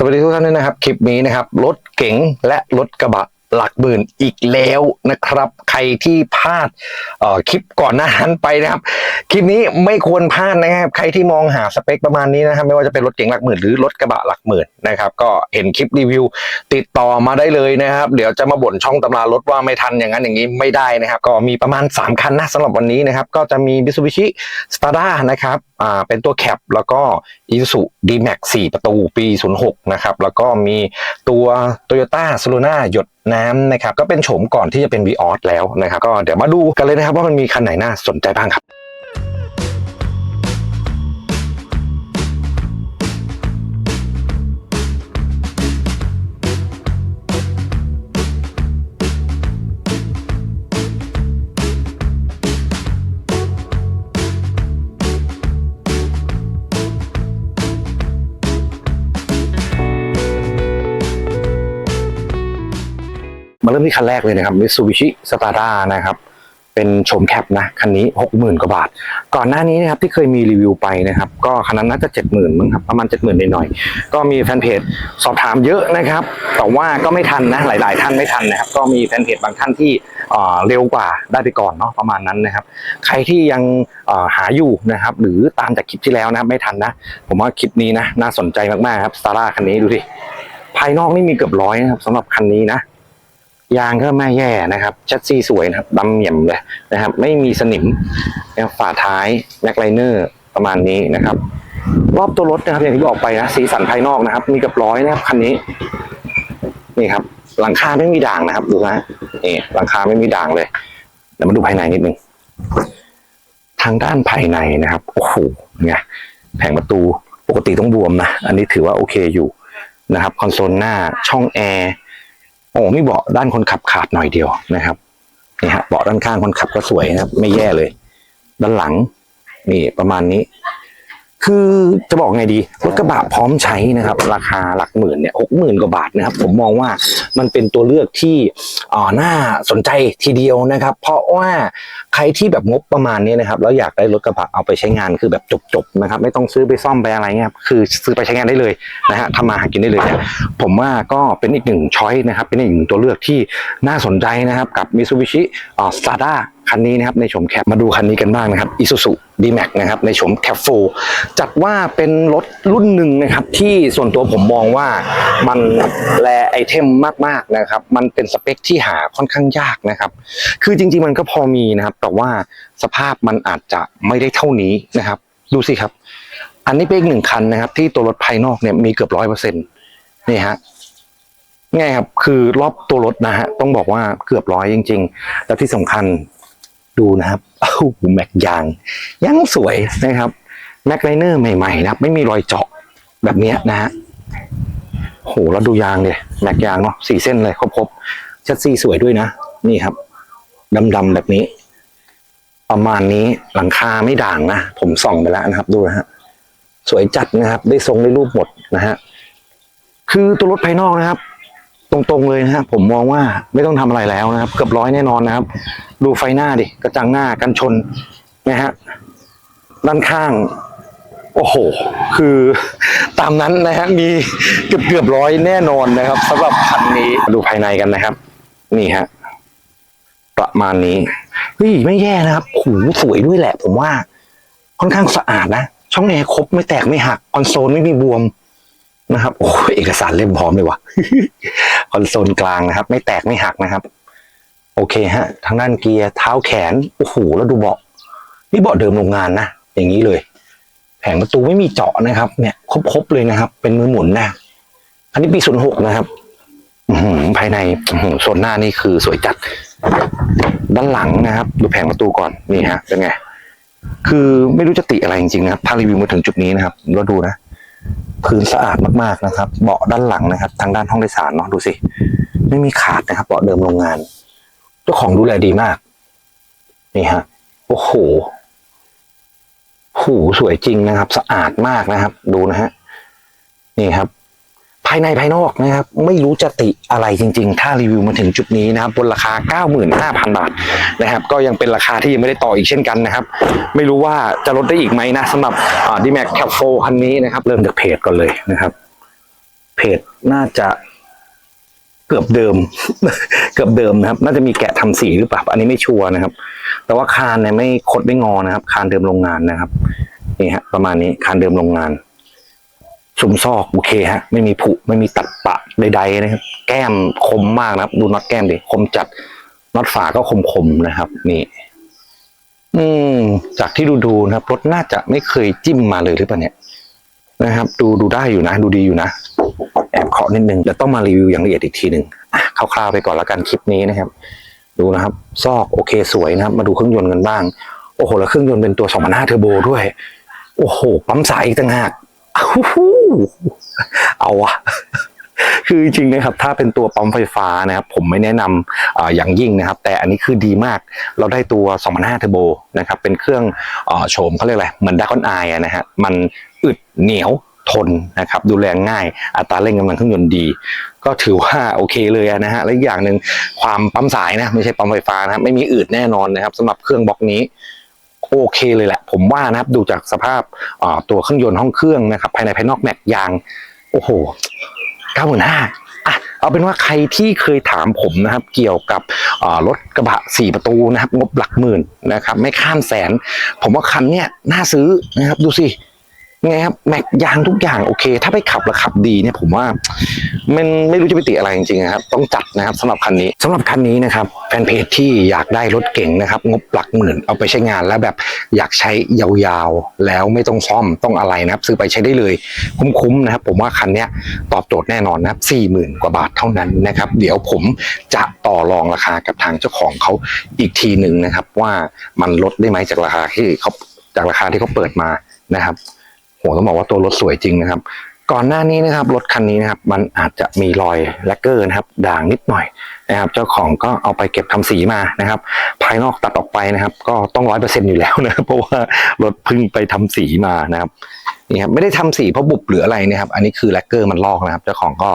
สวัสดีทุกท่านด้วยนะครับ คลิปนี้นะครับ รถเก๋งและรถกระบะ หลักหมื่นอีกแล้วนะครับ ใครที่พลาดคลิปก่อนหน้านั้นไปนะครับ คลิปนี้ไม่ควรพลาดนะครับ ใครที่มองหาสเปคประมาณนี้นะครับ ไม่ว่าจะเป็นรถเก๋งหลักหมื่นหรือรถกระบะหลักหมื่นนะครับ ก็เห็นคลิปรีวิว ติดต่อมาได้เลยนะครับ เดี๋ยวจะมาบ่นช่องตำรารถว่าไม่ทันอย่างนั้นอย่างนี้ไม่ได้นะครับ ก็มีประมาณ 3 คันนะสำหรับวันนี้นะครับ ก็จะมี Mitsubishi Stada นะครับอ่าเป็นตัวแคปแล้วก็ Isuzu D-Max 4ประตูปี 06 นะครับ แล้วก็มีตัว Toyota s o l u n a หยดน้ำนะครับก็เป็นโฉมก่อนที่จะเป็น v ีออสแล้วนะครับ ก็เดี๋ยวมาดูกันเลยนะครับว่ามันมีคันไหนน่าสนใจบ้างครับ มาเริ่มที่คันแรกเลยนะครับ Mitsubishi Stada นะครับ เป็นโฉมแคปนะ คันนี้ 60,000 กว่าบาท ก่อนหน้านี้นะครับที่เคยมีรีวิวไปนะครับ ก็คันนั้นน่าจะ 70,000มั้งครับ ประมาณ 70,000หน่อยๆ ก็มีแฟนเพจสอบถามเยอะนะครับ แต่ว่าก็ไม่ทันนะ หลาย ๆ ท่านไม่ทันนะครับ ก็มีแฟนเพจบางท่านที่เร็วกว่าได้ไปก่อนเนาะประมาณนั้นนะครับ ใครที่ยังหาอยู่นะครับ หรือตามจากคลิปที่แล้วนะครับไม่ทันนะ ผมว่าคลิปนี้นะน่าสนใจมากๆครับ Stada คันนี้ดูดิภายนอกนี่มีเกือบร้อยนะครับสำหรับคันนี้นะ ยางก็ไม่แย่นะครับชัดซีสวยนะครับดำเหยี่ยมเลยนะครับ ไม่มีสนิมนะครับฝาท้ายแม็กไลเนอร์ประมาณนี้นะครับ รอบตัวรถนะครับอย่างที่บอกไปนะสีสันภายนอกนะครับ มีเกับร้อยนะครับคันนี้ นี่ครับ หลังคาไม่มีด่างนะครับ ดูนะนี่หลังคาไม่มีด่างเลยเดี๋ยวมาดูภายในนิดนึงทางด้านภายในนะครับโอ้โหเนี่ยแผงประตูปกติต้องบวมนะ อันนี้ถือว่าโอเคอยู่นะครับ คอนโซลหน้าช่องแอร์ อ้มีเบาะด้านคนขับขาดหน่อยเดียวนะครับนี่ฮะเบาะด้านข้างคนขับก็สวยนะครับ ไม่แย่เลย ด้านหลัง นี่ประมาณนี้ คือจะบอกไงดีรถกระบะพร้อมใช้นะครับ ราคาหลักหมื่นเนี่ยหกหมื่นกว่าบาทนะครับ ผมมองว่ามันเป็นตัวเลือกที่อ่าน่าสนใจทีเดียวนะครับ เพราะว่าใครที่แบบงบประมาณนี้นะครับแล้วอยากได้รถกระบะเอาไปใช้งานคือแบบจบๆนะครับ ไม่ต้องซื้อไปซ่อมไปอะไรเงี้ยครับคือซื้อไปใช้งานได้เลยนะฮะทำมาหากินได้เลยเนี่ยผมว่าก็เป็นอีกหนึ่งช้อยนะครับ เป็นอีกหนึ่งตัวเลือกที่น่าสนใจนะครับ กับ Mitsubishi อ่า Stada คันนี้นะครับในโฉมแคปมาดูคันนี้กันบ้างนะครับ Isuzu D-Max นะครับในโฉมแคป4จัดว่าเป็นรถรุ่นหนึ่งนะครับ ที่ส่วนตัวผมมองว่ามันแลไอเทมมากๆนะครับ มันเป็นสเปคที่หาค่อนข้างยากนะครับ คือจริง ๆ มันก็พอมีนะครับ แต่ว่าสภาพมันอาจจะไม่ได้เท่านี้นะครับ ดูสิครับ อันนี้เป็นอีกหนึ่งคันนะครับ ที่ตัวรถภายนอกเนี่ยมีเกือบร้อยเปอร์เซ็นต์นี่ฮะง่ายครับ คือรอบตัวรถนะฮะต้องบอกว่าเกือบร้อยจริง ๆ แล้วที่สำคัญ ดูนะครับโอ้โหแม็กยางยังสวยนะครับแม็กไลเนอร์ใหม่ๆนะครับไม่มีรอยเจาะแบบเนี้ยนะฮะโหแล้วดูยางเลยแม็กยางเนาะสี่เส้นเลยครบๆชัดซีสวยด้วยนะ นี่ครับดำๆแบบนี้ ประมาณนี้หลังคาไม่ด่างนะ ผมส่องไปแล้วนะครับ ดูนะฮะสวยจัดนะครับ ได้ทรงได้รูปหมดนะฮะคือตัวรถภายนอกนะครับ ตรงๆเลยนะฮะผมมองว่าไม่ต้องทำอะไรแล้วนะครับ เกือบร้อยแน่นอนนะครับ ดูไฟหน้าดิกระจังหน้ากันชนนะฮะด้านข้าง โอ้โห คือตามนั้นนะฮะมีเกือบเกือบร้อยแน่นอนนะครับสำหรับคันนี้ดูภายในกันนะครับ นี่ฮะประมาณนี้เฮ้ยไม่แย่นะครับหูสวยด้วยแหละ ผมว่า ค่อนข้างสะอาดนะช่องแอร์ครบไม่แตกไม่หักคอนโซลไม่มีบวม นะครับโอ้เอกสารเล่มพร้อมเลยว่ะคอนโซลกลางนะครับ ไม่แตกไม่หักนะครับ โอเคฮะทางด้านเกียร์เท้าแขนโอ้โหแล้วดูเบาะนี่เบาะเดิมโรงงานนะอย่างนี้เลย แผงประตูไม่มีเจาะนะครับ เนี่ยครบๆเลยนะครับ เป็นมือหมุนนะอันนี้ปีศูนย์หกนะครับอื้อหือภายในอื้อหือโซนหน้านี่คือสวยจัด ด้านหลังนะครับ ดูแผงประตูก่อนนี่ฮะเป็นไงคือไม่รู้จะติอะไรจริงๆนะครับถ้ารีวิวมาถึงจุดนี้นะครับเราดูนะ พื้นสะอาดมากๆนะครับ เบาะด้านหลังนะครับ ทางด้านห้องโดยสารเนาะดูสิ ไม่มีขาดนะครับ เบาะเดิมโรงงาน เจ้าของดูแลดีมาก นี่ฮะ โอ้โห หูสวยจริงนะครับ สะอาดมากนะครับ ดูนะฮะ นี่ครับ ภายในภายนอกนะครับ ไม่รู้จะติอะไรจริง ๆ ถ้ารีวิวมาถึงจุดนี้นะครับบนราคา 95,000 บาทนะครับ ก็ยังเป็นราคาที่ยังไม่ได้ต่ออีกเช่นกันนะครับ ไม่รู้ว่าจะลดได้อีกไหมนะสำหรับดีแม็กแคปโฟคันนี้นะครับ เริ่มจากเพจก่อนเลยนะครับ เพจน่าจะเกือบเดิม เกือบเดิมนะครับ น่าจะมีแกะทำสีหรือเปล่าอันนี้ไม่ชัวร์นะครับ แต่ว่าคานเนี่ยไม่คดไม่งอนะครับ คานเดิมโรงงานนะครับนี่ฮะประมาณนี้คานเดิมโรงงาน สุมซอกโอเคฮะ ไม่มีผุไม่มีตัดปะใดๆนะครับ แก้มคมมากนะครับ ดูน็อตแก้มดิคมจัดน็อตฝาก็คมๆนะครับ นี่ อืม จากที่ดูดูๆนะครับรถน่าจะไม่เคยจิ้มมาเลยหรือเปล่าเนี่ยนะครับ ดูดูได้อยู่นะ ดูดีอยู่นะแอบเคาะนิดนึงเดี๋ยวต้องมารีวิวอย่างละเอียดอีกทีหนึ่งคร่าวๆไปก่อนละกันคลิปนี้นะครับ ดูนะครับ ซอกโอเคสวยนะครับ มาดูเครื่องยนต์กันบ้าง โอ้โหแล้วเครื่องยนต์เป็นตัว2,500เทอร์โบด้วย โอ้โหปั๊มสายอีกต่างหาก เอาวะคือจริงนะครับถ้าเป็นตัวปั๊มไฟฟ้านะครับผมไม่แนะนำอ่าอย่างยิ่งนะครับ แต่อันนี้คือดีมากเราได้ตัว 2,500เทอร์โบนะครับเป็นเครื่องอโฉมเขาเรียกอะไรเหมือนด a กอนไอนะฮะมันอึดเหนียวทนนะครับดูแลง่ายอัตราเร่งกำลังเครื่องยนต์ดี ก็ถือว่าโอเคเลยนะฮะและอีกอย่างหนึ่งความปั๊มสายนะไม่ใช่ปั๊มไฟฟ้านะไม่มีอืดแน่นอนนะครับสำหรับเครื่องบล็อกนี้ โอเคเลยแหละ ผมว่านะครับดูจากสภาพตัวเครื่องยนต์ห้องเครื่องนะครับภายในภายนอกแม็กยาง โอ้โหเก้าหมื่นห้าอะเอาเป็นว่าใครที่เคยถามผมนะครับ เกี่ยวกับรถกระบะสี่ประตูนะครับ งบหลักหมื่นนะครับ ไม่ข้ามแสน ผมว่าคันเนี้ยน่าซื้อนะครับ ดูสิ ไงครับแม็กยางทุกอย่างโอเค ถ้าไปขับแล้วขับดีเนี่ยผมว่ามันไม่รู้จะไปติอะไรจริงๆนะครับต้องจัดนะครับสำหรับคันนี้สำหรับคันนี้นะครับแฟนเพจที่อยากได้รถเก่งนะครับงบหลักหมื่นเอาไปใช้งานแล้วแบบอยากใช้ยาวๆ แล้วไม่ต้องซ่อมต้องอะไรนะครับ ซื้อไปใช้ได้เลยคุ้มๆนะครับ ผมว่าคันนี้ตอบโจทย์แน่นอนนะครับสี่หมื่นกว่าบาทเท่านั้นนะครับ เดี๋ยวผมจะต่อรองราคากับทางเจ้าของเขาอีกทีหนึ่งนะครับ ว่ามันลดได้ไหมจากราคาที่เขาจากราคาที่เขาเปิดมานะครับ โหต้องบอกว่าตัวรถสวยจริงนะครับ ก่อนหน้านี้นะครับรถคันนี้นะครับ มันอาจจะมีรอยแลกเกอร์นะครับ ด่างนิดหน่อยนะครับ เจ้าของก็เอาไปเก็บทำสีมานะครับ ภายนอกตัดออกไปนะครับ ก็ต้องร้อยเปอร์เซ็นอยู่แล้วนะเพราะว่ารถพิ่งไปทำสีมานะครับนี่ครับไม่ได้ทำสีเพราะบุบหรืออะไรนะครับ อันนี้คือแลกเกอร์มันลอกนะครับ เจ้าของก็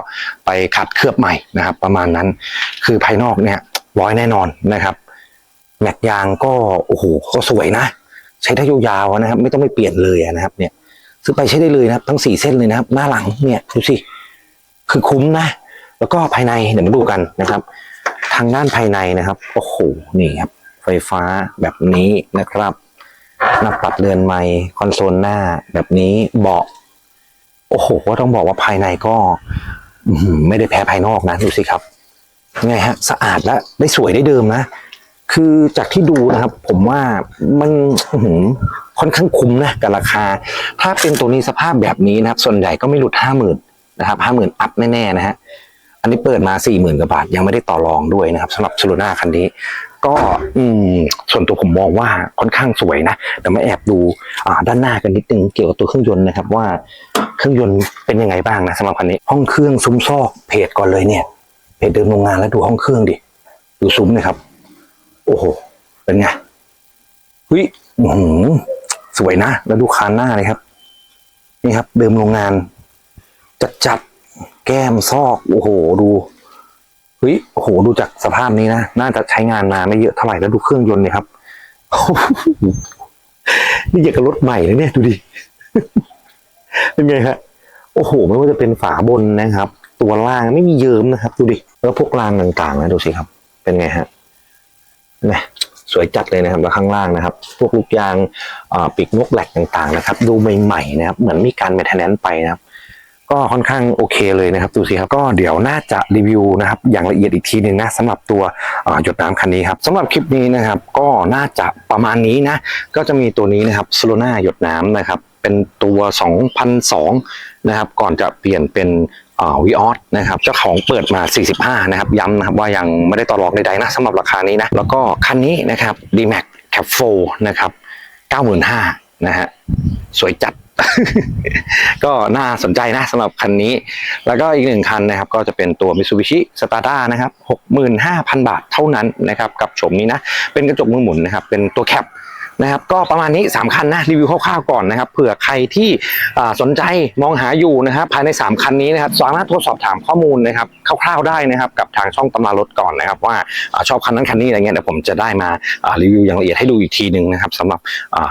ไปขัดเคลือบใหม่นะครับ ประมาณนั้นคือภายนอกเนี่ยร้อยแน่นอนนะครับแม็กยางก็โอ้โหก็สวยนะ ใช้ได้ยาวๆนะครับ ไม่ต้องไปเปลี่ยนเลยนะครับเนี่ย ซื้อไปใช้ได้เลยนะครับ ทั้งสี่เส้นเลยนะครับ หน้าหลังเนี่ยดูสิคือคุ้มนะ แล้วก็ภายในเดี๋ยวมาดูกันนะครับ ทางด้านภายในนะครับโอ้โหนี่ครับ ไฟฟ้าแบบนี้นะครับหน้าปัดเรือนไม้คอนโซลหน้าแบบนี้เบาะโอ้โหก็ต้องบอกว่าภายในก็ไม่ได้แพ้ภายนอกนะดูสิครับไงฮะสะอาดและได้สวยได้เดิมนะ คือจากที่ดูนะครับ ผมว่ามันอื้อหือ ค่อนข้างคุ้มนะกับราคา ถ้าเป็นตัวนี้สภาพแบบนี้นะครับ ส่วนใหญ่ก็ไม่หลุดห้าหมื่นนะครับห้าหมื่นอัพแน่ๆนะฮะอันนี้เปิดมาสี่หมื่นกว่าบาท ยังไม่ได้ต่อรองด้วยนะครับสำหรับซูรุน่าคันนี้ ก็อืมส่วนตัวผมมองว่าค่อนข้างสวยนะเดี๋ยวมาแอบดูอ่าด้านหน้ากันนิดนึงเกี่ยวกับตัวเครื่องยนต์นะครับว่าเครื่องยนต์เป็นยังไงบ้างนะสำหรับคันนี้ ห้องเครื่องซุ้มซอกเพจก่อนเลยเนี่ยเพจเดิมโรงงานแล้วดูห้องเครื่องดิดูซุ้มนะครับ โอ้โหเป็นไงวิอื้อหือ สวยนะ แล้วดูคานหน้าเลยครับ นี่ครับ เดิมโรงงาน จัดจัดๆแก้มซอกโอ้โหดูเฮ้ยโอ้โหดูจากสภาพนี้นะน่าจะใช้งานมาไม่เยอะเท่าไหร่แล้วดูเครื่องยนต์เนี่ยครับนี่อย่างกับรถใหม่เลยเนี่ยดูดิเป็นไงฮะโอ้โห ไม่ว่าจะเป็นฝาบนนะครับ ตัวล่างไม่มีเยิ้มนะครับ ดูดิ แล้วพวกรางต่างๆนะดูสิครับ เป็นไงฮะนะ สวยจัดเลยนะครับแล้วข้างล่างนะครับ พวกลูกยางปีกนกแหลกต่างๆนะครับ ดูใหม่ๆนะครับ เหมือนมีการเมทแนนไปนะครับ ก็ค่อนข้างโอเคเลยนะครับดูสิครับก็เดี๋ยวน่าจะรีวิวนะครับ อย่างละเอียดอีกทีหนึ่งนะสำหรับตัวหยดน้ำคันนี้ครับสำหรับคลิปนี้นะครับ ก็น่าจะประมาณนี้นะ ก็จะมีตัวนี้นะครับโซโลนาหยดน้ำนะครับ เป็นตัว 2002 นะครับ ก่อนจะเปลี่ยนเป็น วีออสนะครับเจ้าของเปิดมา 45 นะครับ ย้ำนะครับว่ายังไม่ได้ต่อรองใดๆนะสำหรับราคานี้นะ แล้วก็คันนี้นะครับ D-Max Cap 4นะครับ 95,000นะฮะสวยจัด ก็น่าสนใจนะสำหรับคันนี้ แล้วก็อีกหนึ่งคันนะครับ ก็จะเป็นตัว Mitsubishi s t a r d a นะครับ 65,000 บาทเท่านั้นนะครับ กับโฉมนี้นะ เป็นกระจกมือหมุนนะครับ เป็นตัวแคป นะครับก็ประมาณนี้3คันนะรีวิวคร่าวๆก่อนนะครับเผื่อใครที่สนใจมองหาอยู่นะครับภายใน 3 คันนี้นะครับสามารถโทรสอบถามข้อมูลนะครับคร่าวๆได้นะครับกับทางช่องตำรารถก่อนนะครับ ว่าชอบคันนั้นคันนี้อะไรเงี้ยเดี๋ยวผมจะได้มารีวิวอย่างละเอียดให้ดูอีกทีหนึ่งนะครับสำหรับ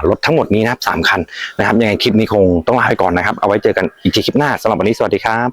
รถทั้งหมดนี้นะครับสามคันนะครับยังไงคลิปนี้คงต้องลาไปก่อนนะครับ เอาไว้เจอกันอีกทีคลิปหน้าสำหรับวันนี้สวัสดีครับ